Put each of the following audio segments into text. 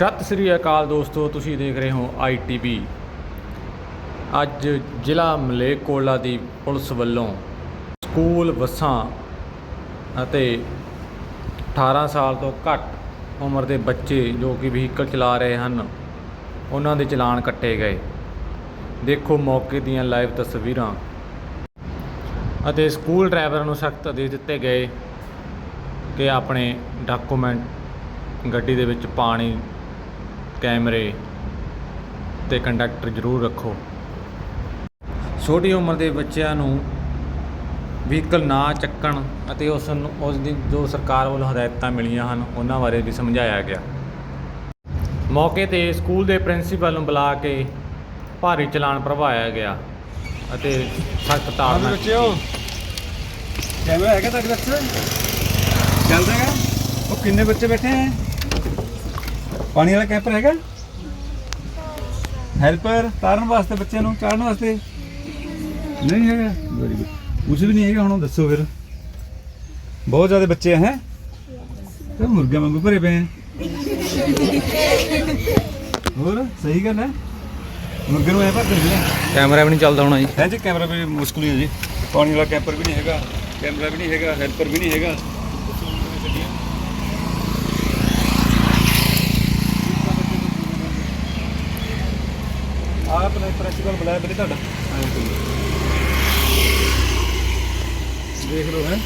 ਸਤਿ ਸ੍ਰੀ ਅਕਾਲ ਦੋਸਤੋ, ਤੁਸੀਂ ਦੇਖ ਰਹੇ ਹੋ ਆਈਟੀਵੀ ਅੱਜ ਜ਼ਿਲ੍ਹਾ ਮਲੇਕੋਲਾ ਦੀ ਪੁਲਿਸ ਵੱਲੋਂ ਸਕੂਲ ਬੱਸਾਂ ਅਤੇ 18 ਸਾਲ ਤੋਂ ਘੱਟ ਉਮਰ ਦੇ ਬੱਚੇ ਜੋ ਕਿ ਵਹੀਕਲ ਚਲਾ ਰਹੇ ਹਨ, ਉਹਨਾਂ ਦੇ ਚਲਾਨ ਕੱਟੇ ਗਏ। ਦੇਖੋ ਮੌਕੇ ਦੀਆਂ ਲਾਈਵ ਤਸਵੀਰਾਂ। ਅਤੇ ਸਕੂਲ ਡਰਾਈਵਰਾਂ ਨੂੰ ਸਖਤ ਆਦੇਸ਼ ਦਿੱਤੇ ਗਏ ਕਿ ਆਪਣੇ ਡਾਕੂਮੈਂਟ ਗੱਡੀ ਦੇ ਵਿੱਚ ਪਾਣੀ ਕੈਮਰੇ ਤੇ ਕੰਡਕਟਰ ਜ਼ਰੂਰ ਰੱਖੋ। ਛੋਟੀ ਉਮਰ ਦੇ ਬੱਚਿਆਂ ਨੂੰ ਵਹੀਕਲ ਨਾ ਚੱਕਣ ਅਤੇ ਉਸ ਨੂੰ ਉਸ ਦੀ ਜੋ ਸਰਕਾਰ ਵੱਲੋਂ ਹਦਾਇਤਾਂ ਮਿਲੀਆਂ ਹਨ ਉਹਨਾਂ ਬਾਰੇ ਵੀ ਸਮਝਾਇਆ ਗਿਆ। ਮੌਕੇ ਤੇ ਸਕੂਲ ਦੇ ਪ੍ਰਿੰਸੀਪਲ ਨੂੰ ਬੁਲਾ ਕੇ ਭਾਰੀ ਚਲਾਨ ਭਰਵਾਇਆ ਗਿਆ ਅਤੇ ਸਖਤ ਤਾੜਨਾ ਬੱਚਿਓ। ਕੈਮਰਾ ਹੈਗਾ ਤੁਹਾਡੇ ਵਿੱਚ? ਚੱਲਦਾ ਹੈਗਾ? ਉਹ ਕਿੰਨੇ ਬੱਚੇ ਬੈਠੇ ਹੈ ਪਾਣੀ ਵਾਲਾ ਕੈਂਪਰ ਹੈਗਾ? ਹੈਲਪਰ ਤਾਰਨ ਵਾਸਤੇ ਬੱਚਿਆਂ ਨੂੰ ਚਾੜਨ ਵਾਸਤੇ? ਨਹੀਂ ਹੈਗਾ। ਵੈਰੀ ਗੁੱਡ ਕੁਝ ਵੀ ਨਹੀਂ ਹੈਗਾ ਹੁਣ ਦੱਸੋ ਫਿਰ। ਬਹੁਤ ਜ਼ਿਆਦਾ ਬੱਚੇ ਹੈ? ਤੇ ਮੁਰਗੇ ਵਾਂਗੂ ਭਰੇ ਪਏ ਹੋਰ ਸਹੀ ਗੱਲ ਹੈ? ਮੁਰਗੇ ਨੂੰ ਐ ਭਰ ਦਿੰਦੇ ਆ। ਕੈਮਰਾ ਵੀ ਨਹੀਂ ਚੱਲਦਾ ਹੋਣਾ ਜੀ। ਹੈ ਜੀ ਕੈਮਰਾ ਵੀ ਮੁਸ਼ਕਲ ਹੀ ਹੈ ਜੀ। ਪਾਣੀ ਵਾਲਾ ਕੈਂਪਰ ਵੀ ਨਹੀਂ ਹੈਗਾ ਕੈਮਰਾ ਵੀ ਨਹੀਂ ਹੈਗਾ ਹੈਲਪਰ ਵੀ ਨਹੀਂ ਹੈਗਾ। ਆਪ ਨੇ ਪ੍ਰਿੰਸੀਪਲ ਬੁਲਾਇਆ ਬਲੇ ਤੁਹਾਡਾ ਦੇਖ ਲਓ ਹੈ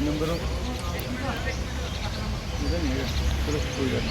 ਨੰਬਰ ਇਹਦਾ ਨਹੀਂ ਹੈਗਾ ਚਲੋ ਕੋਈ ਗੱਲ ਨਹੀਂ